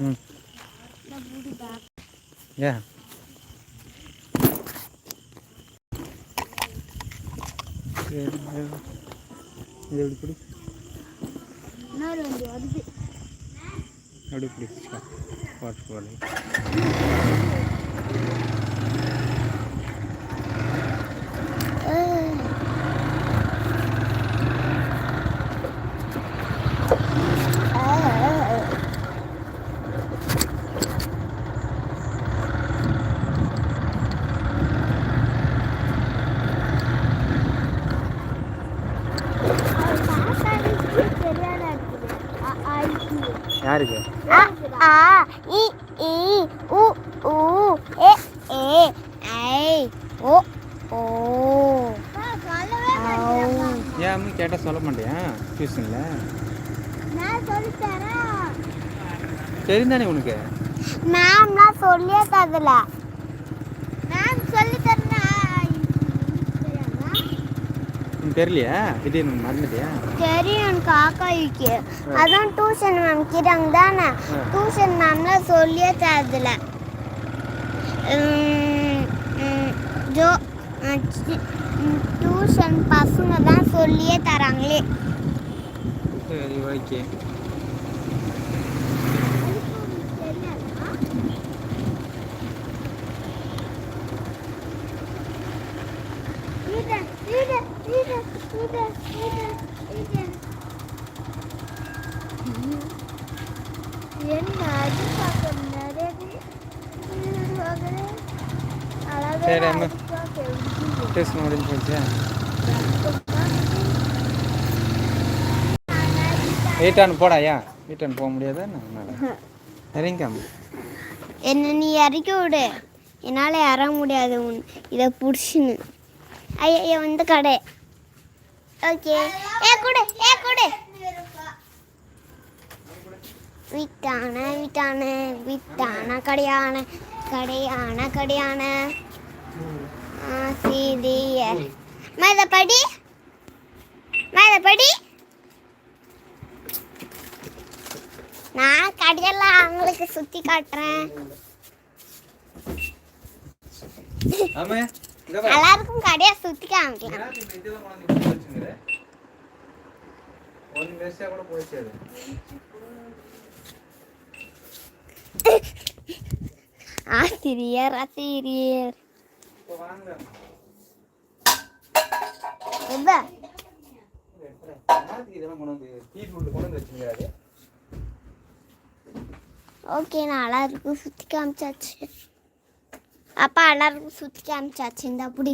ம் ஏன் சரி, இது எப்படி பிடி இன்னொரு வண்டி வருது அப்படி பிடிச்சிக்கோ வாட்டர் பால் யாருக்கு? அ, ஆ, இ, ஈ, உ, ஊ, எ, ஏ, ஐ, ஓ, ஓ. ஏன் கேட்டால் சொல்ல மாட்டியா? டியூஷனில் நான் சொல்லித்தரேன். தெரிந்தானே உனக்கு? மேம்லாம் சொல்லியே தரல மேம் சொல்லி தரனா உனக்கு தெரியலையா. திடீர்னு மறந்துட்டியா? தெரியும் எனக்கு ஆக்காய்க்கு அதான் டியூஷன் மேம் கிட்டாங்க. தானே. டியூஷன் மேம்லாம் சொல்லியே தரதில்ல. ஜோ டியூஷன் பசங்க தான் சொல்லியே தராங்களே. சரி ஓகே என்ன அது பார்க்க நிறைய சரி, அம்மா. டியூஷன் முடிஞ்சு போச்சு. வீட்டான் போடா ஏன் வீட்டான் போக முடியாதா என்ன? இறங்கிக்காம. என்ன நீ இறக்கி விடு. என்னால் இறங்க முடியாது உன் இதை பிடிச்சின்னு. ஐயா வந்து கடை. ஓகே. ஏ கொடு ஏ கொடு. விட்டான விட்டான விட்டான கடையான கடையான கடையான. ஆசிரியர் மேத படி. மேத படி. நான் கடையெல்லாம் அவங்களுக்கு சுத்தி காட்டுறேன். எல்லாருக்கும் கடையை சுத்தி காமிக்கலாம். ஒன்று வேஸ்டா கூட போயிடுச்சு அது ஆசிரியர் ஆசிரியர் ஓகே நான் எல்லாருக்கும் சுற்றி காமிச்சாச்சு அப்பா எல்லாருக்கும் சுற்றி காமிச்சாச்சு இந்த அப்படி